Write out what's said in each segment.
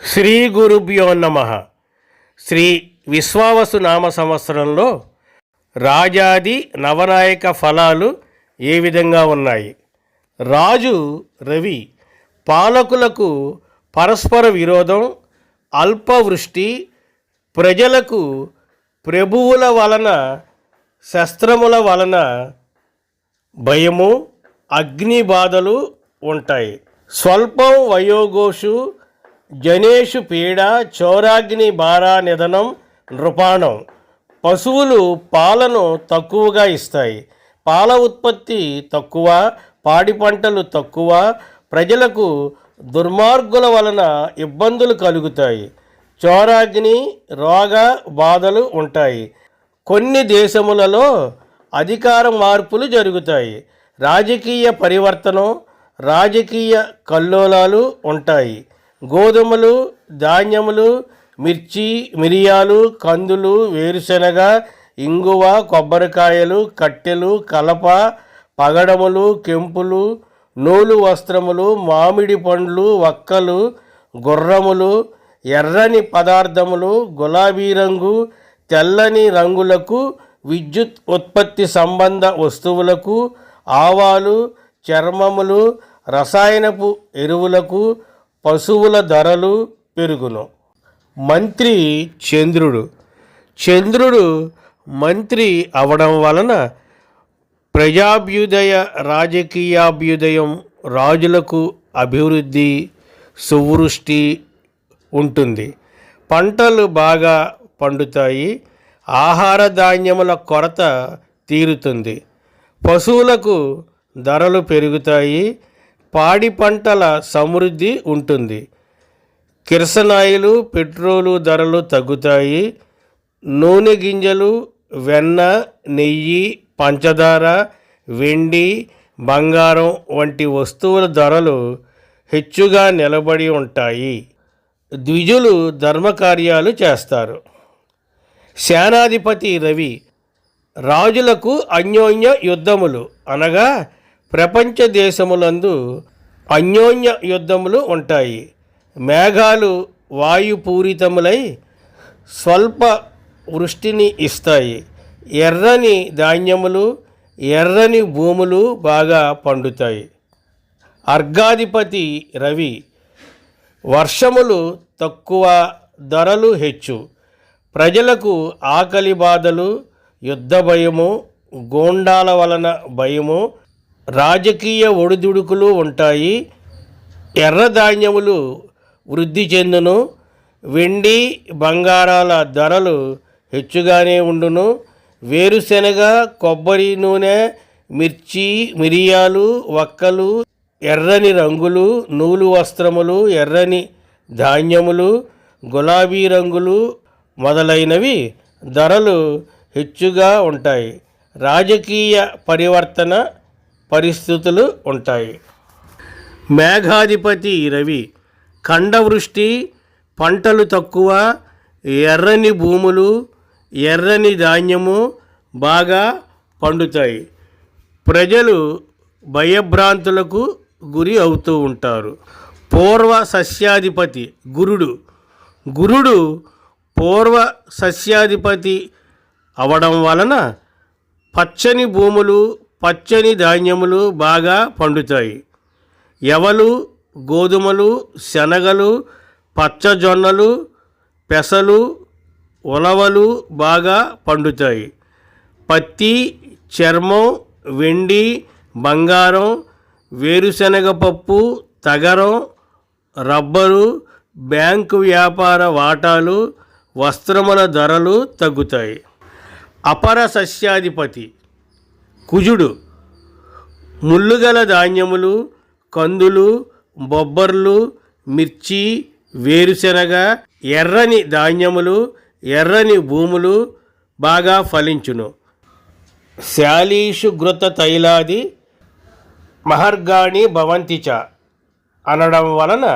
శ్రీ గురుభ్యో నమ. శ్రీ విశ్వావసు నామ సంవత్సరంలో రాజాది నవనాయక ఫలాలు ఏ విధంగా ఉన్నాయి? రాజు రవి పాలకులకు పరస్పర విరోధం అల్పవృష్టి ప్రజలకు ప్రభువుల వలన శస్త్రముల వలన భయము అగ్ని బాధలు ఉంటాయి. స్వల్పం వయోగోషు జనేషు పీడ చౌరాగ్ని బారా నిధనం నృపాణం. పశువులు పాలను తక్కువగా ఇస్తాయి. పాల ఉత్పత్తి తక్కువ పాడి పంటలు తక్కువ ప్రజలకు దుర్మార్గుల వలన ఇబ్బందులు కలుగుతాయి. చోరాగ్ని రోగ బాధలు ఉంటాయి. కొన్ని దేశములలో అధికార మార్పులు జరుగుతాయి. రాజకీయ పరివర్తనం రాజకీయ కల్లోలాలు ఉంటాయి. గోధుమలు ధాన్యములు మిర్చి మిరియాలు కందులు వేరుశెనగ ఇంగువ కొబ్బరికాయలు కట్టెలు కలప పగడములు కెంపులు నూలు వస్త్రములు మామిడి పండ్లు వక్కలు గుర్రములు ఎర్రని పదార్థములు గులాబీ రంగు తెల్లని రంగులకు విద్యుత్ ఉత్పత్తి సంబంధ వస్తువులకు ఆవాలు చర్మములు రసాయనపు ఎరువులకు పశువుల ధరలు పెరుగును. మంత్రి చంద్రుడు. చంద్రుడు మంత్రి అవడం వలన ప్రజాభ్యుదయ రాజకీయాభ్యుదయం రాజులకు అభివృద్ధి సువృష్టి ఉంటుంది. పంటలు బాగా పండుతాయి. ఆహార ధాన్యముల కొరత తీరుతుంది. పశువులకు ధరలు పెరుగుతాయి. పాడి పంటల సమృద్ధి ఉంటుంది. కిరసనాయిలు పెట్రోలు ధరలు తగ్గుతాయి. నూనె గింజలు వెన్న నెయ్యి పంచదార వెండి బంగారం వంటి వస్తువుల ధరలు హెచ్చుగా నిలబడి ఉంటాయి. ద్విజులు ధర్మకార్యాలు చేస్తారు. సేనాధిపతి రవి రాజులకు అన్యోన్య యుద్ధములు అనగా ప్రపంచ దేశములందు అన్యోన్య యుద్ధములు ఉంటాయి. మేఘాలు వాయుపూరితములై స్వల్ప వృష్టిని ఇస్తాయి. ఎర్రని ధాన్యములు ఎర్రని భూములు బాగా పండుతాయి. అర్ఘాధిపతి రవి వర్షములు తక్కువ ధరలు హెచ్చు. ప్రజలకు ఆకలి బాధలు యుద్ధ భయము గోండాల వలన భయము రాజకీయ ఒడిదుడుకులు ఉంటాయి. ఎర్ర ధాన్యములు వృద్ధి చెందును. వెండి బంగారాల ధరలు హెచ్చుగానే ఉండును. వేరుశెనగ కొబ్బరి నూనె మిర్చి మిరియాలు వక్కలు ఎర్రని రంగులు నూలు వస్త్రములు ఎర్రని ధాన్యములు గులాబీ రంగులు మొదలైనవి ధరలు హెచ్చుగా ఉంటాయి. రాజకీయ పరివర్తన పరిస్థితులు ఉంటాయి. మేఘాధిపతి రవి ఖండవృష్టి పంటలు తక్కువ ఎర్రని భూములు ఎర్రని ధాన్యము బాగా పండుతాయి. ప్రజలు భయభ్రాంతులకు గురి అవుతూ ఉంటారు. పూర్వ సస్యాధిపతి గురుడు గురుడు పూర్వ సస్యాధిపతి అవడం వలన పచ్చని భూములు పచ్చని ధాన్యములు బాగా పండుతాయి. ఎవలు గోధుమలు శనగలు పచ్చజొన్నలు పెసలు ఉలవలు బాగా పండుతాయి. పత్తి చర్మం వెండి బంగారం వేరుశనగ పప్పు తగరం రబ్బరు బ్యాంకు వ్యాపార వాటాలు వస్త్రముల ధరలు తగ్గుతాయి. అపర సస్యాధిపతి కుజుడు. ముల్లుగల ధాన్యములు కందులు బొబ్బర్లు మిర్చి వేరుశెనగ ఎర్రని ధాన్యములు ఎర్రని భూములు బాగా ఫలించును. శాలీషు ఘృత తైలాది మహర్గాణి భవంతిచ అనడం వలన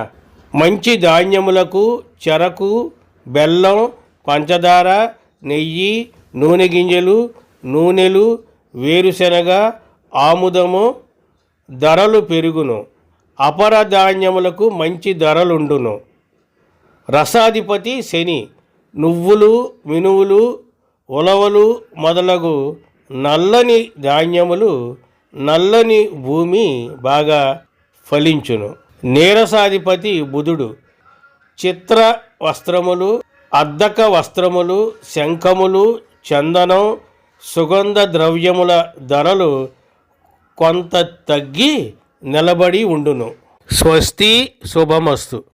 మంచి ధాన్యములకు చెరకు బెల్లం పంచదార నెయ్యి నూనె గింజలు నూనెలు వేరుశెనగ ఆముదము ధరలు పెరుగును. అపర ధాన్యములకు మంచి ధరలుండును. రసాధిపతి శని నువ్వులు మినువులు ఉలవలు మొదలగు నల్లని ధాన్యములు నల్లని భూమి బాగా ఫలించును. నీరసాధిపతి బుధుడు చిత్ర వస్త్రములు అద్దక వస్త్రములు శంఖములు చందనం సుగంధ ద్రవ్యముల ధరలు కొంత తగ్గి నిలబడి ఉండును. స్వస్తి శుభమస్తు.